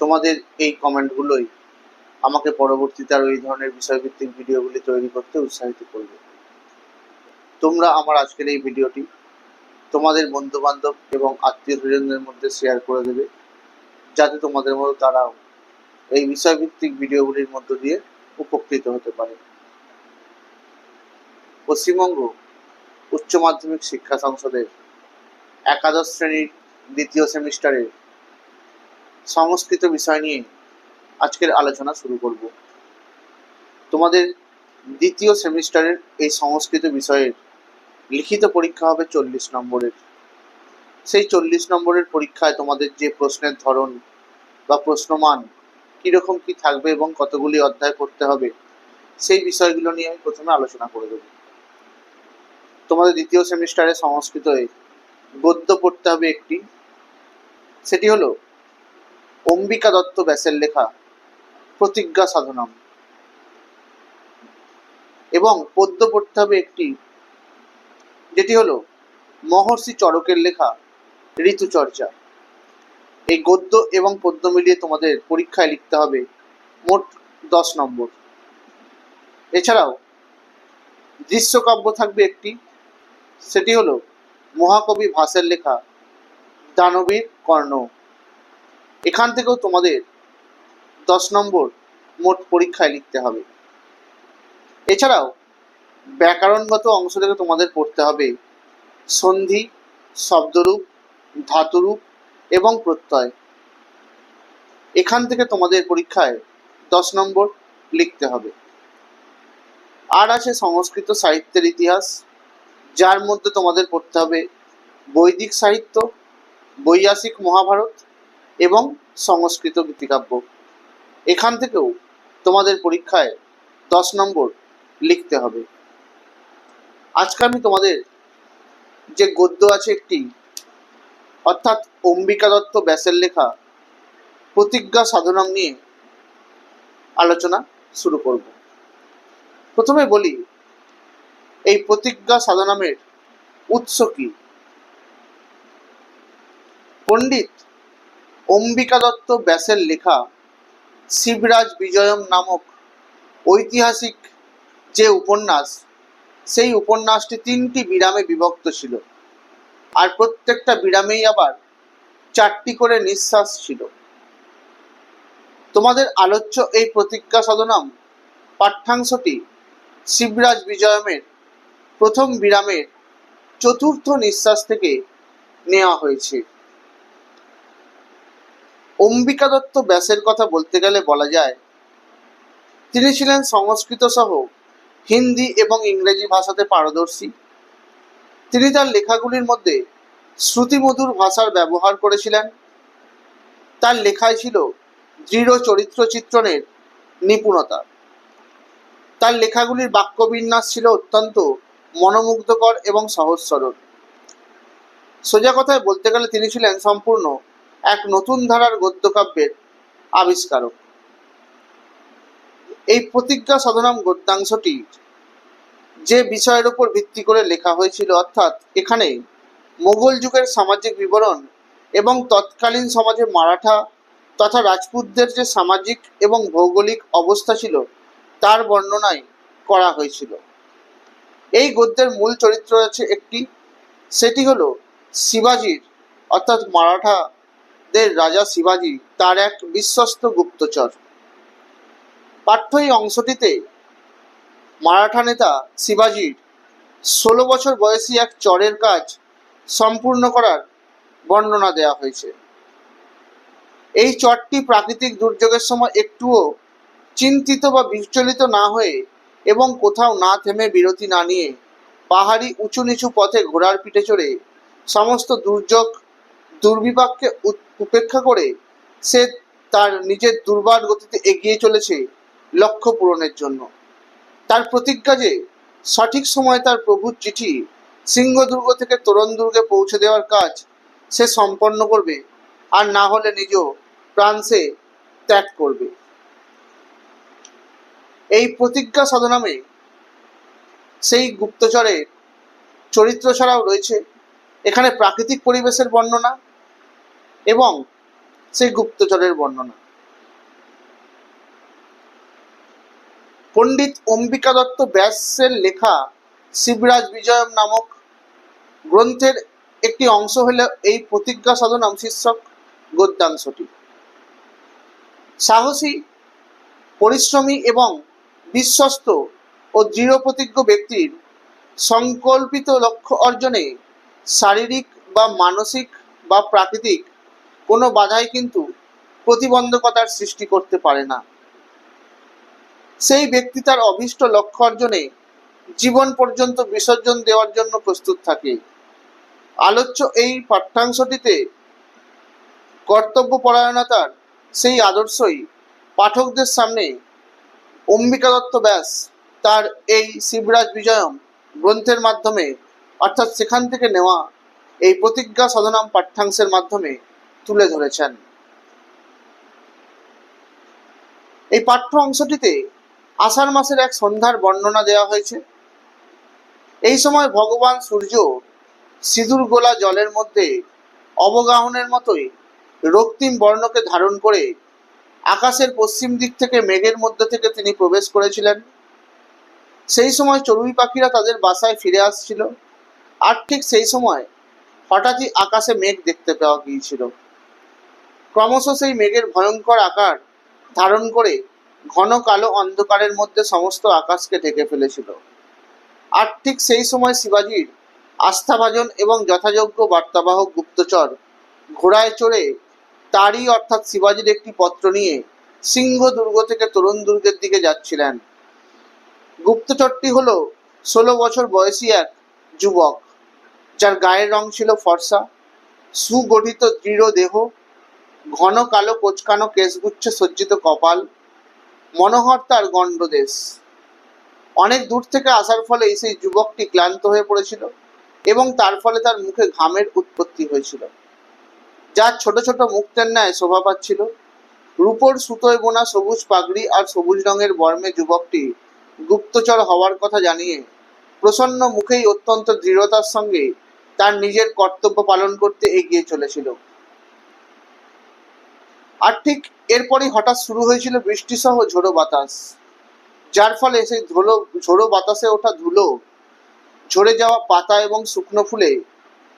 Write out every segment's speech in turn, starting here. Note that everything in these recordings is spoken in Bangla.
তোমাদের এই কমেন্টগুলোই আমাকে পরবর্তীতে আরও এই ধরনের বিষয়ভিত্তিক ভিডিওগুলি তৈরি করতে উৎসাহিত করবে। তোমরা আমার আজকের এই ভিডিওটি তোমাদের বন্ধু বান্ধব এবং আত্মীয় স্বজনদের মধ্যে শেয়ার করে দেবে, যাতে তোমাদের মতো তারাও এই বিষয়ভিত্তিক ভিডিওগুলির মধ্য দিয়ে উপকৃত হতে পারে। পশ্চিমবঙ্গ উচ্চ মাধ্যমিক শিক্ষা সংসদের একাদশ শ্রেণির দ্বিতীয় সেমিস্টারের সংস্কৃত বিষয় নিয়ে আজকের আলোচনা শুরু করব। তোমাদের দ্বিতীয় সেমিস্টারের এই সংস্কৃত বিষয়ের লিখিত পরীক্ষা হবে চল্লিশ নম্বরের। সেই চল্লিশ নম্বরের পরীক্ষায় তোমাদের যে প্রশ্নের ধরন বা প্রশ্নমান কীরকম কি থাকবে এবং কতগুলি অধ্যায় পড়তে হবে, সেই বিষয়গুলো নিয়ে আমি প্রথমে আলোচনা করে দেব। তোমাদের দ্বিতীয় সেমিস্টারে সংস্কৃতে গদ্য পড়তে হবে একটি। সেটি হলো অম্বিকা দত্ত ব্যাসের লেখা প্রতিজ্ঞা সাধনম। এবং পদ্য পড়তে হবে একটি, যেটি হলো মহর্ষি চরকের লেখা ঋতুচর্চা। এই গদ্য এবং পদ্য মিলিয়ে তোমাদের পরীক্ষায় লিখতে হবে মোট দশ নম্বর। এছাড়াও দৃশ্যকাব্য থাকবে একটি, সেটি হলো মহাকবি ভাসের লেখা দানবীর কর্ণ। এখান থেকেও তোমাদের দশ নম্বর মোট পরীক্ষায় লিখতে হবে। এছাড়াও ব্যাকরণগত অংশ থেকে তোমাদের পড়তে হবে সন্ধি, শব্দরূপ, ধাতুরূপ এবং প্রত্যয়। এখান থেকে তোমাদের পরীক্ষায় দশ নম্বর লিখতে হবে। আর আছে সংস্কৃত সাহিত্যের ইতিহাস, যার মধ্যে তোমাদের পড়তে হবে বৈদিক সাহিত্য, বৈয়াসিক মহাভারত এবং সংস্কৃত গীতিকাব্য। এখান থেকেও তোমাদের পরীক্ষায় দশ নম্বর লিখতে হবে। আজকে আমি তোমাদের যে গদ্য আছে একটি, অর্থাৎ অম্বিকা দত্ত ব্যাসের লেখা প্রতিজ্ঞা সাধনম নিয়ে আলোচনা শুরু করব। প্রথমে বলি, এই প্রতিজ্ঞা সাধনামের উৎস কি? পণ্ডিত অম্বিকা দত্ত ব্যাসের লেখা শিবরাজ বিজয়ম নামক ঐতিহাসিক যে উপন্যাস, সেই উপন্যাসটি তিনটি বিরামে বিভক্ত ছিল। আর প্রত্যেকটা বিরামেই আবার চারটি করে নিঃশ্বাস ছিল। তোমাদের আলোচ্য এই প্রতিজ্ঞা সাধনাম পাঠ্যাংশটি শিবরাজ বিজয়মের প্রথম বিরামের চতুর্থ নিঃশ্বাস থেকে নেওয়া হয়েছে। অম্বিকা দত্ত ব্যাসের কথা বলতে গেলে বলা যায়, তিনি ছিলেন সংস্কৃত সহ হিন্দি এবং ইংরেজি ভাষাতে পারদর্শী। তিনি তার লেখাগুলির মধ্যে শ্রুতিমধুর ভাষার ব্যবহার করেছিলেন। তার লেখায় ছিল দৃঢ় চরিত্র চিত্রণের নিপুণতা। তার লেখাগুলির বাক্যবিন্যাস ছিল অত্যন্ত মনোমুগ্ধকর এবং সহজ সরল। সোজা কথায় বলতে গেলে তিনি ছিলেন সম্পূর্ণ এক নতুন ধারার গদ্যকাব্যের আবিষ্কারক। এই প্রতিজ্ঞা সাধনাম গদ্যাংশটি যে বিষয়ের উপর ভিত্তি করে লেখা হয়েছিল, অর্থাৎ এখানে মোগল যুগের সামাজিক বিবরণ এবং তৎকালীন সমাজে মারাঠা তথা রাজপুতদের যে সামাজিক এবং ভৌগোলিক অবস্থা ছিল, তার বর্ণনায় করা হয়েছিল। এই গদ্যের মূল চরিত্র আছে একটি, সেটি হলো শিবাজির, অর্থাৎ মারাঠাদের রাজা শিবাজি তার এক বিশ্বস্ত গুপ্তচর। পাঠ্য এই অংশটিতে মারাঠা নেতা শিবাজির ষোলো বছর বয়সী এক চরের কাজ সম্পূর্ণ করার বর্ণনা দেওয়া হয়েছে। এই চরটি প্রাকৃতিক দুর্যোগের সময় একটুও চিন্তিত বা বিচলিত না হয়ে এবং কোথাও না থেমে বিরতি না নিয়ে পাহাড়ি উঁচু নিচু পথে ঘোড়ার পিঠে চড়ে সমস্ত দুর্যোগ দুর্বিপাককে উপেক্ষা করে সে তার নিজের দুর্বার গতিতে এগিয়ে চলেছে লক্ষ্য পূরণের জন্য। তার প্রতিজ্ঞা যে সঠিক সময়ে তার প্রভুর চিঠি সিংহদুর্গ থেকে তোরণ দুর্গে পৌঁছে দেওয়ার কাজ সে সম্পন্ন করবে আর না হলে নিজ প্রাণ সে ত্যাগ করবে। এই প্রতিজ্ঞা সাধনামে সেই গুপ্তচরের চরিত্র ছাড়াও রয়েছে। এখানে প্রাকৃতিক পরিবেশের বর্ণনা এবং সেই গুপ্তচরের বর্ণনা। পণ্ডিত অম্বিকা দত্ত ব্যাসের লেখা শিবরাজ বিজয়ম নামক গ্রন্থের একটি অংশ হল এই প্রতিজ্ঞা সাধনাম শীর্ষক গদ্যাংশটি। সাহসী, পরিশ্রমী এবং বিশ্বস্ত ও দৃঢ়প্রতিজ্ঞ ব্যক্তির সংকল্পিত লক্ষ্য অর্জনে শারীরিক বা মানসিক বা প্রাকৃতিক কোনো বাধাই কিন্তু প্রতিবন্ধকতার সৃষ্টি করতে পারে না। সেই ব্যক্তি তার অভীষ্ট লক্ষ্য অর্জনে জীবন পর্যন্ত বিসর্জন দেওয়ার জন্য প্রস্তুত থাকে। আলোচ্য এই পাঠ্যাংশটিতে কর্তব্যপরায়ণতার সেই আদর্শই পাঠকদের সামনে অম্বিকা দত্ত ব্যাস তার এই শিবরাজ বিজয়ম গ্রন্থের মাধ্যমে অর্থাৎ সেখান থেকে নেওয়া এই প্রতিজ্ঞা সাধনাম পাঠ্যাংশের মাধ্যমে তুলে ধরেছেন। এই পাঠ্য অংশটিতে আষাঢ় মাসের এক সন্ধ্যার বর্ণনা দেওয়া হয়েছে। এই সময় ভগবান সূর্য সিঁদুর গোলা জলের মধ্যে অবগাহনের মতোই রক্তিম বর্ণকে ধারণ করে আকাশের পশ্চিম দিক থেকে মেঘের মধ্যে থেকে তিনি প্রবেশ করেছিলেন। সেই সময় চড়ুই পাখিরা তাদের বাসায় ফিরে আসছিল। আর ঠিক সেই সময় হঠাৎই আকাশে মেঘ দেখতে পাওয়া গিয়েছিল। ক্রমশ সেই মেঘের ভয়ঙ্কর আকার ধারণ করে ঘন কালো অন্ধকারের মধ্যে সমস্ত আকাশকে ঢেকে ফেলেছিল। আর ঠিক সেই সময় শিবাজির আস্থাভাজন এবং যথাযোগ্য বার্তাবাহক গুপ্তচর ঘোড়ায় চড়ে তারই অর্থাৎ শিবাজির একটি পত্র নিয়ে সিংহ দুর্গ থেকে তরুণ দুর্গের দিকে যাচ্ছিলেন। গুপ্তচরটি হল ষোলো বছর বয়সী এক যুবক, যার গায়ের রং ছিল ফর্সা, সুগঠিত দৃঢ় দেহ ঘন কালো কোচকানো কেশগুচ্ছে সজ্জিত কপাল, মনোহর তার গণ্ডদেশ। অনেক দূর থেকে আসার ফলে সেই যুবকটি ক্লান্ত হয়ে পড়েছিল এবং তার ফলে তার মুখে ঘামের উৎপত্তি হয়েছিল। যার ছোট ছোট মুক্তের ন্যায় শোভা পাচ্ছিল। রূপোর সুতোয় বোনা সবুজ পাগড়ি আর সবুজ রঙের বর্মে যুবকটি গুপ্তচর হওয়ার কথা জানিয়ে প্রসন্ন মুখেই অত্যন্ত দৃঢ়তার সঙ্গে তার নিজের কর্তব্য পালন করতে এগিয়ে চলেছিল। আর ঠিক এরপরই হঠাৎ শুরু হয়েছিল বৃষ্টিসহ ঝোড়ো বাতাস। যার ফলে সেই ধুলো, ঝোড়ো বাতাসে ওঠা ধুলো, ঝরে যাওয়া পাতা এবং শুকনো ফুলে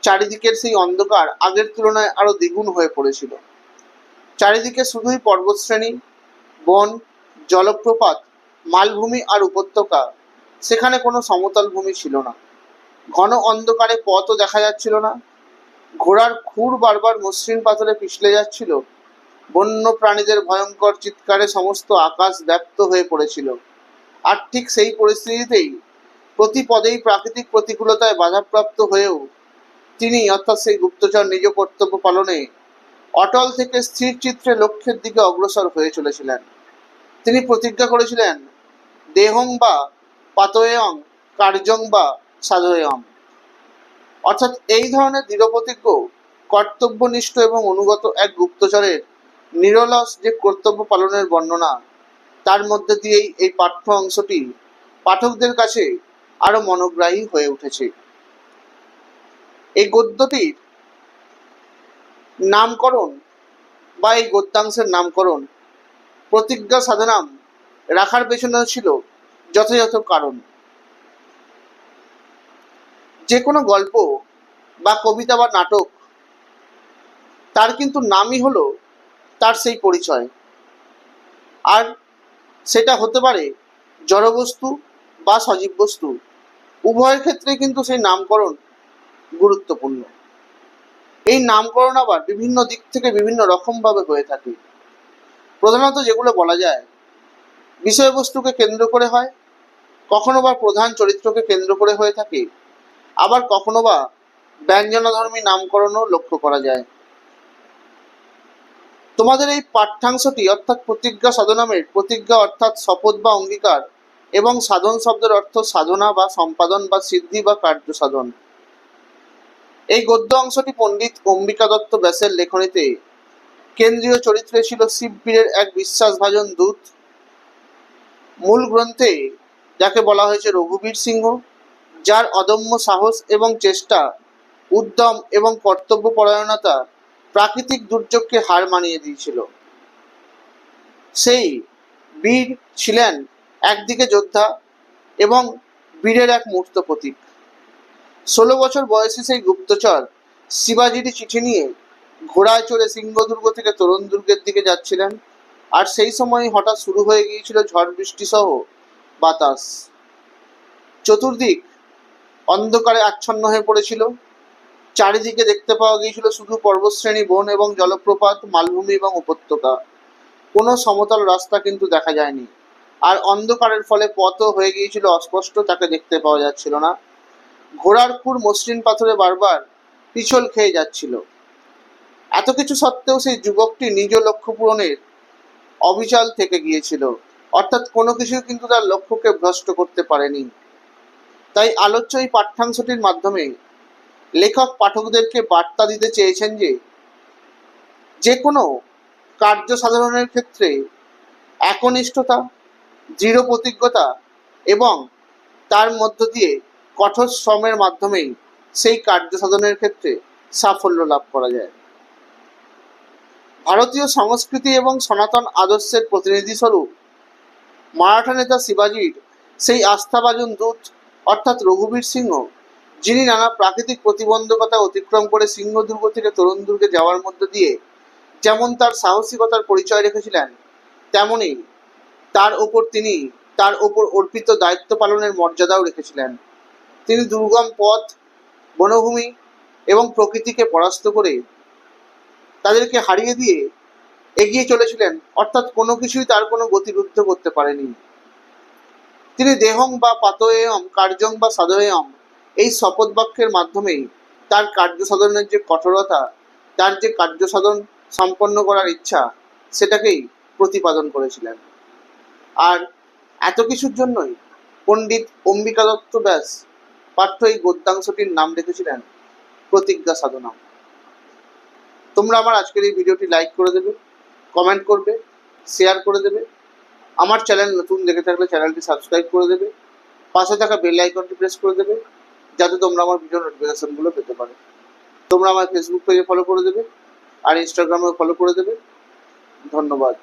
চারিদিকের সেই অন্ধকার আগের তুলনায় আরও দ্বিগুণ হয়ে পড়েছিল। চারিদিকে শুধুই পর্বতশ্রেণী, বন, জলপ্রপাত, মালভূমি আর উপত্যকা, সেখানে কোনো সমতল ভূমি ছিল না। ঘন অন্ধকারে পথও দেখা যাচ্ছিল না। ঘোড়ার খুর বারবার মসৃণ পাথরে পিছলে যাচ্ছিল। বন্য প্রাণীদের ভয়ঙ্কর চিৎকারে সমস্ত আকাশ ব্যপ্ত হয়ে পড়েছিল। আর ঠিক সেই পরিস্থিতিতেই প্রতি পদেই প্রাকৃতিক প্রতিকূলতায় বাধাপ্রাপ্ত হয়েও তিনি, অর্থাৎ সেই গুপ্তচর নিজ কর্তব্য পালনে অটল থেকে স্থির চিত্রে লক্ষ্যের দিকে অগ্রসর হয়ে চলেছিলেন। তিনি প্রতিজ্ঞা করেছিলেন, দেহং বা পাতয়ং কার্যং বা সাধয়ং অর্থাৎ এই ধরনের দৃঢ়প্রতিজ্ঞ কর্তব্যনিষ্ঠ এবং অনুগত এক গুপ্তচরের নিরলস যে কর্তব্য পালনের বর্ণনা, তার মধ্যে দিয়েই এই পাঠ্য অংশটি পাঠকদের কাছে আরও মনোগ্রাহী হয়ে উঠেছে। এই গদ্যটির নামকরণ বা এই গদ্যাংশের নামকরণ প্রতিজ্ঞা সাধনাম রাখার পেছনে ছিল যথাযথ কারণ। যে কোনো গল্প বা কবিতা বা নাটক, তার কিন্তু নামই হলো তার সেই পরিচয়। আর সেটা হতে পারে জড়বস্তু বা সজীব বস্তু। উভয়ের ক্ষেত্রে কিন্তু সেই নামকরণ গুরুত্বপূর্ণ। এই নামকরণ আবার বিভিন্ন দিক থেকে বিভিন্ন রকমভাবে হয়ে থাকে। প্রধানত যেগুলো বলা যায়, বিষয়বস্তুকে কেন্দ্র করে হয়, কখনো বা প্রধান চরিত্রকে কেন্দ্র করে হয়ে থাকে, আবার কখনো বা ব্যঞ্জনাধর্মী নামকরণও লক্ষ্য করা যায়। তোমাদের এই পাঠ্যাংশটি অর্থাৎ প্রতিজ্ঞা সাধনামের প্রতিজ্ঞা অর্থাৎ শপথ বা অঙ্গীকার এবং সাধন শব্দের অর্থ সাধনা বা সম্পাদন বা সিদ্ধি বা কার্য সাধন। এই গদ্য অংশটি পণ্ডিত অম্বিকা দত্ত ব্যাসের লেখনীতে। কেন্দ্রীয় চরিত্রে ছিল শিববীরের এক বিশ্বাসভাজন দূত। মূল গ্রন্থে যাকে বলা হয়েছে রঘুবীর সিংহ, যার অদম্য সাহস এবং চেষ্টা, উদ্যম এবং কর্তব্যপরায়ণতা প্রাকৃতিক দুর্যোগকে হার মানিয়ে দিয়েছিল। সেই বীর ছিলেন একদিকে যোদ্ধা এবং বীরের এক মূর্ত প্রতীক। ষোলো বছর বয়সে সেই গুপ্তচর শিবাজির চিঠি নিয়ে ঘোড়ায় চড়ে সিংহদুর্গ থেকে তরুণ দুর্গের দিকে যাচ্ছিলেন আর সেই সময় হঠাৎ শুরু হয়ে গিয়েছিল ঝড় বৃষ্টি সহ বাতাস। চতুর্দিক অন্ধকারে আচ্ছন্ন হয়ে পড়েছিল। চারিদিকে দেখতে পাওয়া গিয়েছিল শুধু পর্বতশ্রেণী বন এবং জলপ্রপাত, মালভূমি এবং উপত্যকা। কোনো সমতল রাস্তা কিন্তু দেখা যায়নি। আর অন্ধকারের ফলে পথও হয়ে গিয়েছিল অস্পষ্ট, তাকে দেখতে পাওয়া যাচ্ছিল না। ঘোড়ার খুর মসৃণ পাথরে বারবার পিছল খেয়ে যাচ্ছিল। এত কিছু সত্ত্বেও সেই যুবকটি নিজ লক্ষ্য পূরণের অবিচল থেকে গিয়েছিল। অর্থাৎ কোনো কিছুই কিন্তু তার লক্ষ্যকে ভ্রষ্ট করতে পারেনি। তাই আলোচ্য এই পাঠ্যাংশটির মাধ্যমে লেখক পাঠকদেরকে বার্তা দিতে চেয়েছেন যে যে কোনো কার্য সাধারণের ক্ষেত্রে একনিষ্ঠতা, দৃঢ় প্রতিজ্ঞতা এবং তার মধ্য দিয়ে কঠোর শ্রমের মাধ্যমেই সেই কার্য সাধনের ক্ষেত্রে সাফল্য লাভ করা যায়। ভারতীয় সংস্কৃতি এবং সনাতন আদর্শের প্রতিনিধি স্বরূপ মারাঠা নেতা শিবাজির সেই আস্থাভাজন দূত অর্থাৎ রঘুবীর সিংহ যিনি নানা প্রাকৃতিক প্রতিবন্ধকতা অতিক্রম করে সিংহদুর্গ থেকে তরুণ দুর্গে যাওয়ার মধ্য দিয়ে যেমন তার সাহসিকতার পরিচয় রেখেছিলেন, তেমনি তার ওপর তিনি, তার ওপর অর্পিত দায়িত্ব পালনের মর্যাদাও রেখেছিলেন। তিনি দুর্গম পথ, বনভূমি এবং প্রকৃতিকে পরাস্ত করে তাদেরকে হারিয়ে দিয়ে এগিয়ে চলেছিলেন, অর্থাৎ কোনো কিছুই তার কোনো গতিরুদ্ধ করতে পারেনি। তিনি দেহং বা পাতয়েয়ম কার্যং বা সাধয়েয়ম এই শপথ বাক্যের মাধ্যমেই তার কার্য সাধনের যে কঠোরতা, তার যে কার্য সাধন সম্পন্ন করার ইচ্ছা, সেটাকেই প্রতিপাদন করেছিলেন। আর এত কিছুর জন্যই পণ্ডিত অম্বিকা দত্ত ব্যাস পাঠ্য এই গদ্যাংশটির নাম রেখেছিলেন প্রতিজ্ঞা সাধনা। তোমরা আমার আজকের এই ভিডিওটি লাইক করে দেবে কমেন্ট করবে শেয়ার করে দেবে, আমার চ্যানেল নতুন দেখে থাকলে চ্যানেলটি সাবস্ক্রাইব করে দেবে, পাশে থাকা বেল আইকনটি প্রেস করে দেবে যাতে তোমরা আমার ভিডিও নোটিফিকেশনগুলো পেতে পারো। তোমরা আমার ফেসবুক পেজে ফলো করে দেবে, আর ইনস্টাগ্রামেও ফলো করে দেবে। ধন্যবাদ।